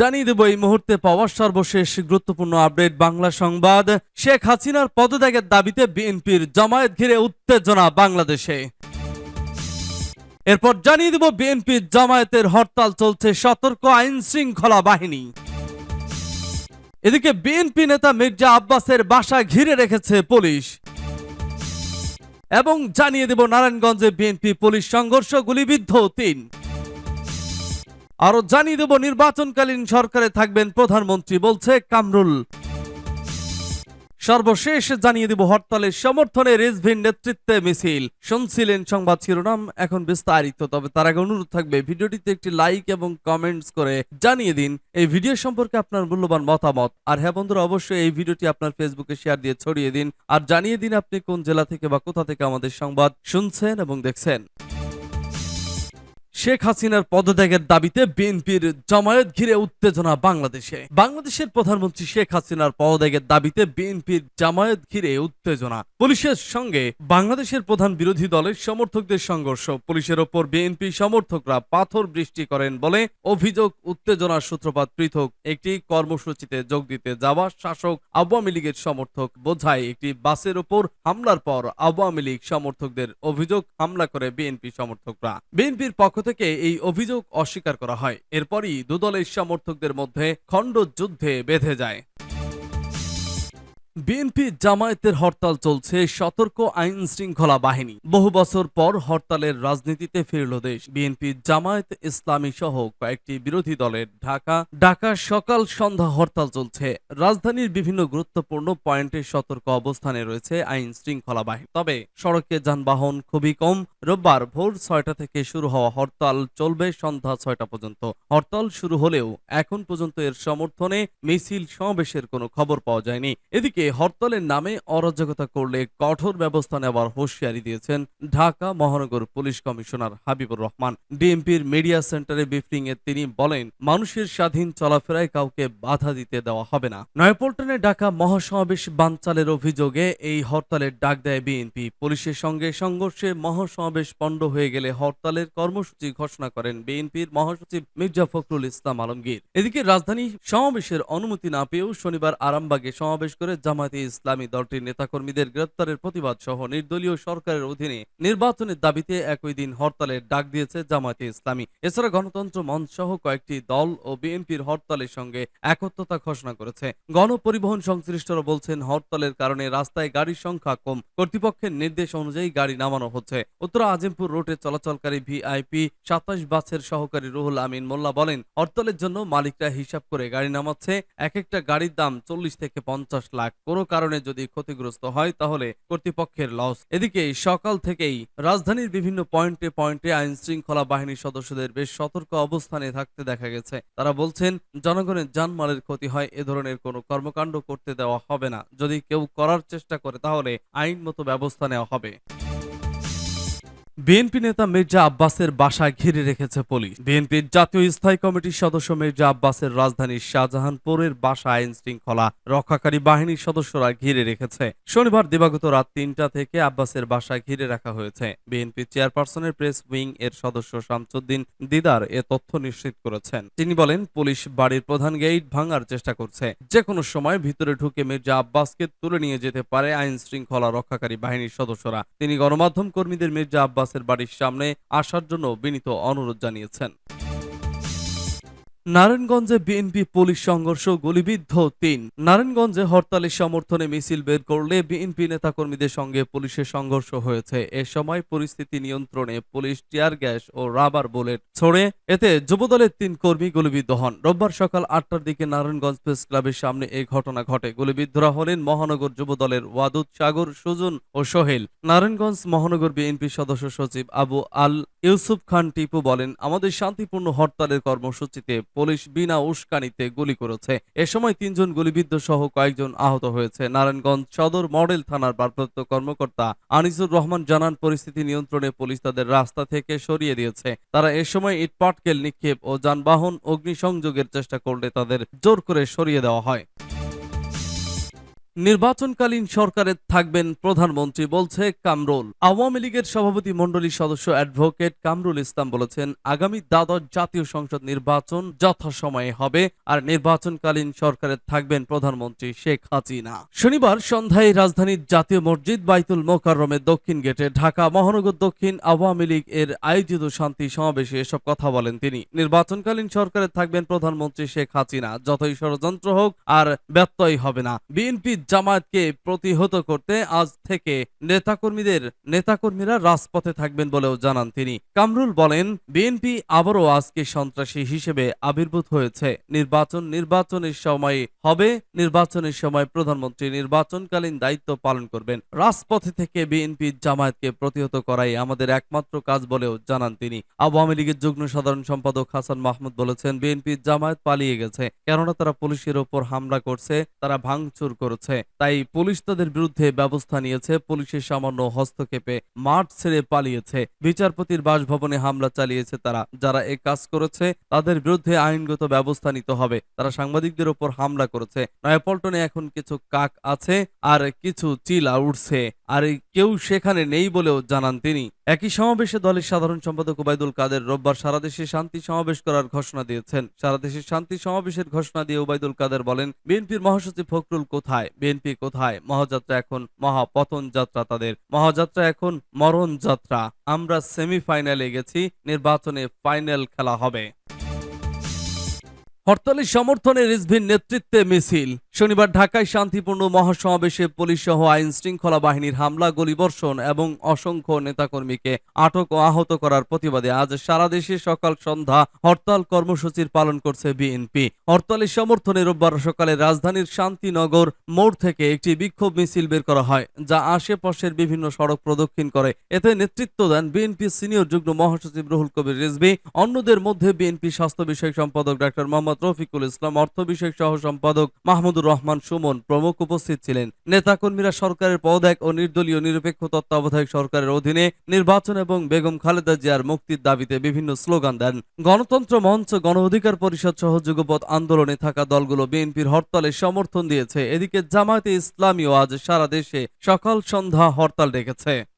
জানিয়ে দেব এই মুহূর্তে পাওয়ার সর্বশেষ গুরুত্বপূর্ণ আপডেট বাংলা সংবাদ। শেখ হাসিনার পদত্যাগের দাবিতে বিএনপির জামায়াত ঘিরে উত্তেজনা বাংলাদেশে। এরপর জানিয়ে দেব বিএনপির জামায়াতের হরতাল চলছে সতর্ক আইন শৃঙ্খলা বাহিনী। এদিকে বিএনপি নেতা মির্জা আব্বাসের বাসা ঘিরে রেখেছে পুলিশ। এবং জানিয়ে দেব নারায়ণগঞ্জে বিএনপি পুলিশ সংঘর্ষ গুলিবিদ্ধ তিন। আরও জানিয়ে দেব, নির্বাচনকালীন সরকারে থাকবেন প্রধানমন্ত্রী, বলছে কামরুল। সর্বশেষ জানিয়ে দেব, হরতালের সমর্থনে রেজভিন নেতৃত্বে মিছিল। শুনছিলেন সংবাদ শিরোনাম, এখন বিস্তারিত। তবে তার আগে অনুরোধ থাকবে, ভিডিওটিতে একটি লাইক এবং কমেন্টস করে জানিয়ে দিন। এই ভিডিও সম্পর্কে আপনার মূল্যবান মতামত। আর হ্যাঁ বন্ধুরা, অবশ্যই এই ভিডিওটি আপনার ফেসবুকে শেয়ার দিয়ে ছড়িয়ে দিন। আর জানিয়ে দিন আপনি কোন জেলা থেকে বা কোথা থেকে আমাদের সংবাদ শুনছেন এবং দেখছেন। শেখ হাসিনার পদত্যাগের দাবিতে বিএনপির জামায়াত ঘিরে উত্তেজনা বাংলাদেশে। বাংলাদেশের প্রধানমন্ত্রী শেখ হাসিনার পদত্যাগের দাবিতে বিএনপির জামায়াত ঘিরে উত্তেজনা। পুলিশের সঙ্গে বাংলাদেশের প্রধান বিরোধী দলের সমর্থকদের সংঘর্ষ। পুলিশের ওপর বিএনপি সমর্থকরা পাথর বৃষ্টি করেন বলে অভিযোগ উত্তেজনার সূত্রপাত পৃথক। একটি কর্মসূচিতে যোগ দিতে যাওয়া শাসক আওয়ামী লীগের সমর্থক বোঝায় একটি বাসের ওপর হামলার পর আওয়ামী লীগ সমর্থকদের অভিযোগ হামলা করে বিএনপি সমর্থকরা। বিএনপির পক্ষ থেকে এই অভিযোগ অস্বীকার করা হয়। এরপরই দুদলের সমর্থকদের মধ্যে খণ্ড যুদ্ধে বেঁধে যায়। বিএনপি জামায়াতের হরতাল চলছে, সতর্ক আইন শৃঙ্খলা বাহিনী। বহু বছর পর হরতালের রাজনীতিতে ফিরল দেশ। বিএনপি জামায়াত ইসলামী সহ কয়েকটি বিরোধী দলের ঢাকা ঢাকা সকাল সন্ধ্যা হরতাল চলছে। রাজধানীর বিভিন্ন গুরুত্বপূর্ণ পয়েন্টে সতর্ক অবস্থানে রয়েছে আইন শৃঙ্খলা বাহিনী। তবে সড়কে যানবাহন খুবই কম। রোববার ভোর ছয়টা থেকে শুরু হওয়া হরতাল চলবে সন্ধ্যা ছয়টা পর্যন্ত। হরতাল শুরু হলেও এখন পর্যন্ত এর সমর্থনে মিছিল সমাবেশের কোনো খবর পাওয়া যায়নি। এদিকে হরতালের নামে অরাজকতা করলে কঠোর ব্যবস্থা নেওয়ার হুঁশিয়ারি দিয়েছেন ঢাকা মহানগর পুলিশ কমিশনার হাবিবুর রহমান। ডিএমপির মিডিয়া সেন্টারে ব্রিফিং এ তিনি বলেন, মানুষের স্বাধীন চলাফেরায় কাউকে বাধা দিতে দেওয়া হবে না। নয়াপল্টনে ঢাকা মহাসমাবেশ বানচালের অভিযোগে এই হরতালের ডাক দেয় বিএনপি। পুলিশের সঙ্গে সংঘর্ষে মহাসমাবেশ পণ্ড হয়ে গেলে হরতালের কর্মসূচি ঘোষণা করেন বিএনপির মহাসচিব মির্জা ফখরুল ইসলাম আলমগীর। এদিকে রাজধানী সমাবেশের অনুমতি না পেয়েও শনিবার আরামবাগে সমাবেশ করে জামায়াতে ইসলামী দলটির নেতাকর্মীদের গ্রেপ্তারের প্রতিবাদ সহ নির্দলীয় সরকারের অধীনে নির্বাচনের দাবিতে একই দিন হরতালের ডাক দিয়েছে জামায়াতে ইসলামী। এছাড়া গণতন্ত্র মঞ্চ সহ কয়েকটি দল ও বিএনপির হরতালের সঙ্গে একত্রতা ঘোষণা করেছে। গণপরিবহন সংশ্লিষ্টরা বলছেন, হরতালের কারণে রাস্তায় গাড়ির সংখ্যা কম। কর্তৃপক্ষের নির্দেশ অনুযায়ী গাড়ি নামানো হচ্ছে। উত্তর আজিমপুর রোডে চলাচলকারী ভিআইপি সাতাশ বাসের সহকারী রুহুল আমিন মোল্লা বলেন, হরতালের জন্য মালিকরা হিসাব করে গাড়ি নামাচ্ছে। এক একটা গাড়ির দাম চল্লিশ থেকে পঞ্চাশ লাখ। কোনো কারণে যদি ক্ষতিগ্রস্ত হয়, তাহলে কর্তৃপক্ষের লস। এদিকে, সকাল থেকেই রাজধানীর বিভিন্ন পয়েন্টে পয়েন্টে আইন শৃঙ্খলা বাহিনীর সদস্যদের বেশ সতর্ক অবস্থানে থাকতে দেখা গেছে। তারা বলছেন, জনগণের জানমালের ক্ষতি হয়, এ ধরনের কোনো কর্মকাণ্ড করতে দেওয়া হবে না। যদি কেউ করার চেষ্টা করে, তাহলে আইন মতো ব্যবস্থা নেওয়া হবে। বিএনপি নেতা মির্জা আব্বাসের বাসা ঘিরে রেখেছে পুলিশ। বিএনপির জাতীয় স্থায়ী কমিটির সদস্য মির্জা আব্বাসের রাজধানীর শাহজাহানপুরের বাসা আইন শৃঙ্খলা রক্ষাকারী বাহিনীর সদস্যরা ঘিরে রেখেছে। শনিবার দিবাগত রাত তিনটা থেকে আব্বাসের বাসা ঘিরে রাখা হয়েছে। বিএনপি চেয়ারপারসনের প্রেস উইং এর সদস্য শামসুদ্দিন দিদার এ তথ্য নিশ্চিত করেছেন। তিনি বলেন, পুলিশ বাড়ির প্রধান গেট ভাঙার চেষ্টা করছে। যে কোনো সময় ভিতরে ঢুকে মির্জা আব্বাসকে তুলে নিয়ে যেতে পারে আইন শৃঙ্খলা রক্ষাকারী বাহিনীর সদস্যরা। তিনি গণমাধ্যম কর্মীদের মির্জা আব্বাসের বাড়ির সামনে আসার জন্য বিনীত অনুরোধ জানিয়েছেন। নারায়ণগঞ্জে বিএনপি পুলিশ সংঘর্ষ, গুলিবিদ্ধ তিন। নারায়ণগঞ্জে হরতালের সমর্থনে মিছিল বের করলে বিএনপি নেতাকর্মীদের সঙ্গে পুলিশের সংঘর্ষ হয়েছে। এ সময় পরিস্থিতি নিয়ন্ত্রণে পুলিশ টিয়ার গ্যাস ও রাবার বুলেট ছড়ে। এতে যুবদলের তিন কর্মী গুলিবিদ্ধ হন। রোববার সকাল আটটার দিকে নারায়ণগঞ্জ প্রেস ক্লাবের সামনে এই ঘটনা ঘটে। গুলিবিদ্ধরা হলেন মহানগর যুবদলের ওয়াদুদ সাগর, সুজন ও সোহেল। নারায়ণগঞ্জ মহানগর বিএনপি সদস্য সচিব আবু আল ইউসুফ খান টিপু বলেন, আমাদের শান্তিপূর্ণ হরতালের কর্মসূচিতে পুলিশ বিনা উস্কানিতে গুলি করেছে। এ সময় তিনজন গুলিবিদ্ধ সহ কয়েকজন আহত হয়েছে। নারায়ণগঞ্জ সদর মডেল থানার ভারপ্রাপ্ত কর্মকর্তা আনিসুর রহমান জানান, পরিস্থিতি নিয়ন্ত্রণে পুলিশ তাদের রাস্তা থেকে সরিয়ে দিয়েছে। তারা এ সময় ইট পাটকেল, নিক্ষেপ ও যানবাহন, অগ্নিসংযোগের চেষ্টা করলে তাদের জোর করে সরিয়ে দেওয়া হয়। নির্বাচনকালীন সরকারে থাকবেন প্রধানমন্ত্রী বলছে কামরুল। আওয়ামী লীগের সভাপতি মণ্ডলীর সদস্য অ্যাডভোকেট কামরুল ইসলাম বলেছেন, আগামী দ্বাদশ জাতীয় সংসদ নির্বাচন যথাসময়ে হবে আর নির্বাচনকালীন সরকারে থাকবেন প্রধানমন্ত্রী শেখ হাসিনা। শনিবার সন্ধ্যায় রাজধানীর জাতীয় মসজিদ বাইতুল মোকাররমের দক্ষিণ গেটে ঢাকা মহানগর দক্ষিণ আওয়ামী লীগ এর আয়োজিত শান্তি সমাবেশে এসব কথা বলেন তিনি। নির্বাচনকালীন সরকারে থাকবেন প্রধানমন্ত্রী শেখ হাসিনা, যতই ষড়যন্ত্র হোক আর ব্যত্যয় হবে না। বিএনপি জামায়াতকে প্রতিহত করতে আজ থেকে নেতাকর্মীদের, নেতাকর্মীরা রাজপথে থাকবেন বলেও জানান তিনি। কামরুল বলেন, বিএনপি আবারও আজকে সন্ত্রাসী হিসেবে আবির্ভূত হয়েছে। নির্বাচন নির্বাচনের সময় হবে, নির্বাচনের সময় প্রধানমন্ত্রী নির্বাচনকালীন দায়িত্ব পালন করবেন। রাজপথে থেকে বিএনপি জামায়াতকে প্রতিহত করাই আমাদের একমাত্র কাজ বলেও জানান তিনি। আওয়ামী লীগের যুগ্ম সাধারণ সম্পাদক হাসান মাহমুদ বলেছেন, বিএনপি জামায়াত পালিয়ে গেছে। কেননা তারা পুলিশের ওপর হামলা করছে, তারা ভাঙচুর করেছে। তাই পুলিশ তাদের বিরুদ্ধে ব্যবস্থা নিয়েছে। পুলিশের সামান্য হস্তক্ষেপে মাঠ ছেড়ে পালিয়েছে। বিচারপতির বাসভবনে হামলা চালিয়েছে তারা। যারা এ কাজ করেছে, তাদের বিরুদ্ধে আইনগত ব্যবস্থা নিতে হবে। তারা সাংবাদিকদের ওপর হামলা করেছে। নয়াপল্টনে এখন কিছু কাক আছে আর কিছু চিলা উঠছে আর কেউ সেখানে নেই বলেও জানান তিনি। একই সমাবেশে দলের সাধারণ সম্পাদক ওবায়দুল কাদের রোববার সারা দেশে শান্তি সমাবেশ করার ঘোষণা দিয়েছেন। সারা দেশে শান্তি সমাবেশের ঘোষণা দিয়ে ওবায়দুল কাদের বলেন, বিএনপির মহাসচিব ফখরুল কোথায়? বিএনপি কোথায়? মহাযাত্রা এখন মহাপতন যাত্রা তাদের। মহাযাত্রা এখন মরণ যাত্রা। আমরা সেমিফাইনালে গেছি, নির্বাচনে ফাইনাল খেলা হবে। হরতালের সমর্থনে রিজভির নেতৃত্বে মিছিল। শনিবার ঢাকায় শান্তিপূর্ণ মহাসমাবেশে পুলিশ সহ আইন শৃঙ্খলা বাহিনীর হামলা, গুলিবর্ষণ এবং অসংখ্য নেতাকর্মীকে আটক ও আহত করার প্রতিবাদে আজ সারা দেশে সকাল সন্ধ্যা হরতাল কর্মসূচির পালন করছে বিএনপি। হরতালের সমর্থনে রোববার সকালে রাজধানীর শান্তিনগর মোড় থেকে একটি বিক্ষোভ মিছিল বের করা হয়, যা আশেপাশের বিভিন্ন সড়ক প্রদক্ষিণ করে। এতে নেতৃত্ব দেন বিএনপি সিনিয়র যুগ্ম মহাসচিব রুহুল কবির রিজভি। অন্যদের মধ্যে বিএনপি স্বাস্থ্য বিষয়ক সম্পাদক ডাক্তার মোহাম্মদ রফিকুল ইসলাম, অর্থ বিষয়ক সহ সম্পাদক মাহমুদুর রহমান সুমন প্রমুখ উপস্থিত ছিলেন। নেতাকর্মীরা সরকারের পদত্যাগ ও নির্দলীয় নিরপেক্ষ তত্ত্বাবধায়ক সরকারের অধীনে নির্বাচন এবং বেগম খালেদা জিয়ার মুক্তির দাবিতে বিভিন্ন স্লোগান দেন। গণতন্ত্র মঞ্চ, গণ অধিকার পরিষদ সহ যুগপথ আন্দোলনে থাকা দলগুলো বিএনপির হরতালে সমর্থন দিয়েছে। এদিকে জামায়াতে ইসলামীও আজ সারা দেশে সকাল সন্ধ্যা হরতাল ডেকেছে।